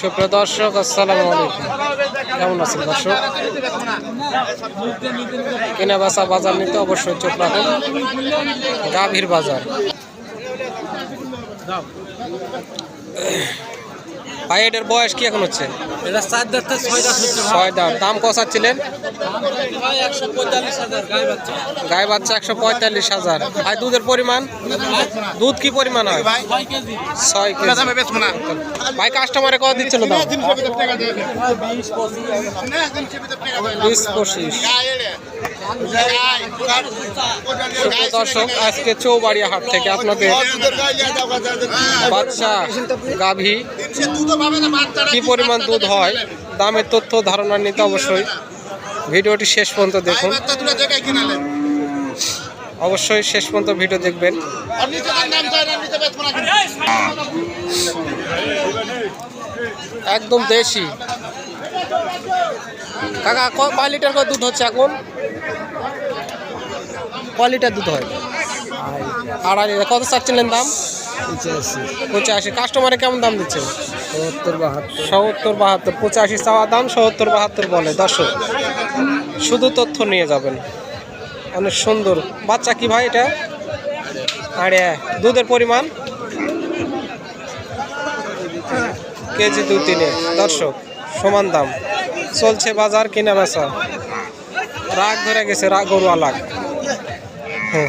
সুপ্রিয় দর্শক, আসসালামু আলাইকুম। কেমন আছেন দর্শক? কেনা বাসা বাজার নিতে অবশ্যই চোখ রাখুন। গাভীর বাজার। ভাই এটার বয়স কি এখন হচ্ছে? এটা চার দাঁত ছয় দাঁত হচ্ছে ছয় দাম দাম কষাচ্ছিলেন গায়ে বাচ্চা। একশো পঁয়তাল্লিশ হাজার। ভাই দুধের পরিমাণ? দুধ কি পরিমাণ হয়? ছয় কেজি। ভাই কাস্টমারে কত দিচ্ছিল দাম? বিশ পঁচিশ। দর্শক আজকে চৌবাড়িয়া হাট থেকে আপনাদের বাচ্চা গাভী। কি পরিমাণ দুধ হয় দামের তথ্য ধারণা নিতে অবশ্যই। ভিডিওটি শেষ পর্যন্ত দেখুন। অবশ্যই শেষ পর্যন্ত ভিডিও দেখবেন। একদম দেশি। কাকা কয় লিটার করে দুধ হচ্ছে এখন? কয় লিটার দুধ হয়? আড়াই কত চাচ্ছিলেন দাম? পঁচাশি। কাস্টমারে কেমন দাম দিচ্ছেন সত্তর বাহাত্তর। সত্তর বাহাত্তর পঁচাশি চাওয়া দাম সত্তর বাহাত্তর বলে। দর্শক শুধু তথ্য নিয়ে যাবেন। অনেক সুন্দর। বাচ্চা কি ভাই এটা? আরে দুধের পরিমাণ? কেজি দুই তিনে। দর্শক সমান দাম। চলছে বাজার কিনা বেচা রাগ ধরে গেছে রাগ গরুয়ালাক হ্যাঁ।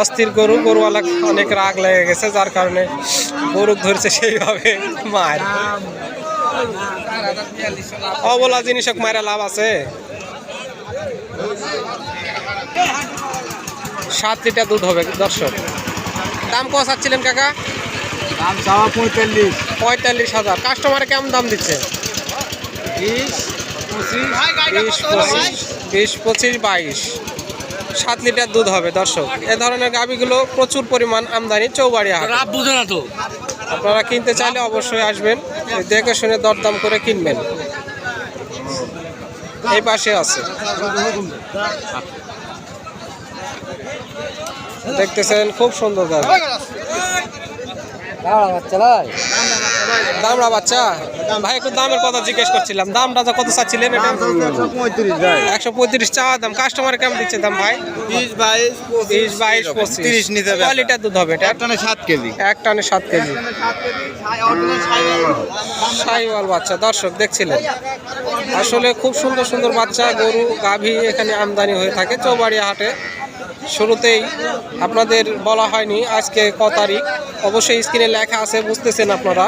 অস্থির গরু গরুওয়ালা অনেক রাগ লেগে গেছে যার কারণে গরু ধরছে সেইভাবে মার। অবলা জিনিস মারা লাভ আছে। সাত লিটার দুধ হবে দর্শক। দাম কষাচ্ছিলেন কাকা? দাম চাওয়া পঁয়তাল্লিশ। পঁয়তাল্লিশ হাজার। কাস্টমারে কেমন দাম দিচ্ছে? বিশ পঁচিশ বিশ পঁচিশ বিশ পঁচিশ বাইশ। সাত লিটার দুধ হবে দর্শক। এ ধরনের গাভিগুলো প্রচুর পরিমাণ আমদানি চৌবাড়ি হাট। বুঝে না তো। আপনারা কিনতে চাইলে অবশ্যই আসবেন দেখে শুনে দরদাম করে কিনবেন। এই পাশে আছে। দেখতেছেন খুব সুন্দর গাছ দামরা বাচ্চা? ভাই একটু দামের কথা জিজ্ঞেস করছিলাম। দামটা কত চাচ্ছিলেন একশো পঁয়ত্রিশ চাওয়া দাম। কাস্টমার কেমন দিচ্ছে দাম ভাই? বিশ বাইশ বিশ বাইশ পঁচিশ। নিতে হবে। লিটার দুধ হবে এটা? একটানে সাত কেজি। এক টানে সাত কেজি। সাইওয়াল বাচ্চা দর্শক দেখছিলেন। আসলে খুব সুন্দর সুন্দর বাচ্চা গরু গাভী এখানে আমদানি হয়ে থাকে চৌবাড়িয়া হাটে। শুরুতেই আপনাদের বলা হয়নি আজকে ক তারিখ। অবশ্যই স্ক্রিনে লেখা আছে, বুঝতেছেন আপনারা।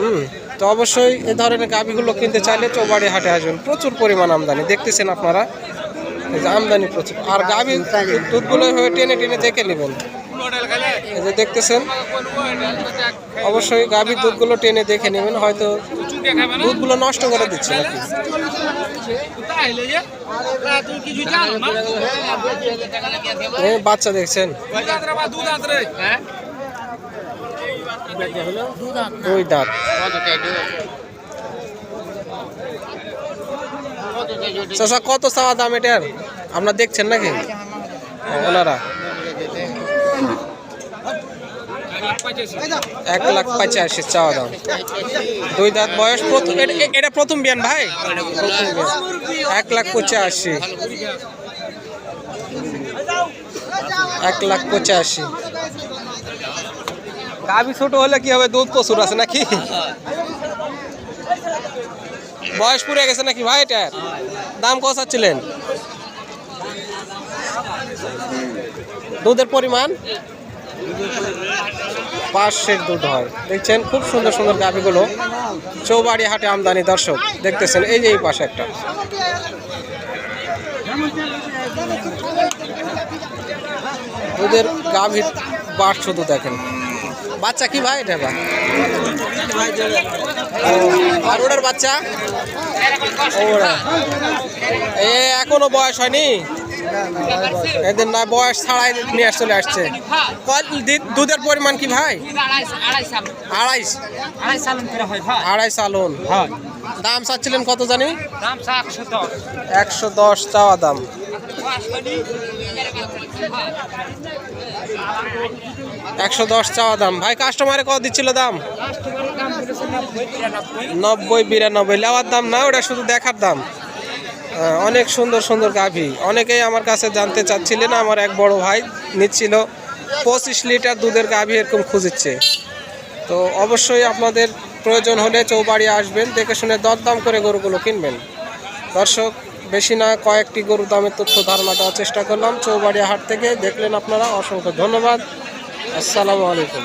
হুম, তো অবশ্যই এ ধরনের গাভীগুলো কিনতে চাইলে চৌবাড়ি হাটে আসবেন প্রচুর পরিমাণ আমদানি, দেখতেছেন আপনারা? আমদানি প্রচুর। আর গাভী দুধগুলো হয়ে টেনে টেনে দেখে নেবেন। যে দেখতেছেন? অবশ্যই গাভীর দুধগুলো টেনে দেখে নেবেন, হয়তো দুধগুলো নষ্ট করে দিচ্ছে নাকি? বাচ্চা দেখছেন। ওই দাঁত। চাচা কত চাওয়া দাম এটার? আপনারা দেখছেন নাকি? ওনারা। এক লাখ পঁচাশি চাওয়া দাম দুই দাঁত বয়স প্রথম এটা- প্রথম বিয়ান ভাই? এক লাখ পঁচাশি। এক লাখ পঁচাশি। গাভি ছোট হলে কি হবে? দুধ প্রচুর আছে নাকি? বয়স পুড়ে গেছে নাকি ভাই এটার দাম কষাচ্ছিলেন দুধের পরিমাণ? পাঁচশের দুধ হয়। দেখছেন, খুব সুন্দর সুন্দর গাভিগুলো চৌবাড়ি হাটে আমদানি দর্শক দেখতেছেন, এই যে এই পাশে একটা। দুধের গাভীর বাট শুধু দেখেন। বাচ্চা কি ভাই এটা বা? আর ওটার বাচ্চা? এ এখনও বয়স হয়নি? এদের না বয়স ছাড়াই নিয়ে চলে আসছে। দুধের পরিমাণ কি ভাই? আড়াইশ। আড়াই সালন। দাম চাচ্ছিলেন কত জানি? একশো দশ। চাওয়া দাম। একশো দশ চাওয়া দাম। ভাই কাস্টমারে কত দিচ্ছিল দাম? নব্বই বিরানব্বই। লেওয়ার দাম না ওটা শুধু দেখার দাম। অনেক সুন্দর সুন্দর গাভী। অনেকেই আমার কাছে জানতে চাচ্ছিলেন, আমার এক বড় ভাই নিচ্ছিল, পঁচিশ লিটার দুধের গাভী এরকম খুঁজিচ্ছে তো অবশ্যই আপনাদের প্রয়োজন হলে চৌবাড়ি আসবেন, দেখে শুনে দরদাম করে গরুগুলো কিনবেন। দর্শক, বেশি না, কয়েকটি গরু দামের তথ্য ধারণা দেওয়ার চেষ্টা করলাম। চৌবাড়ি হাট থেকে দেখলেন আপনারা, অসংখ্য ধন্যবাদ। আসসালামু আলাইকুম।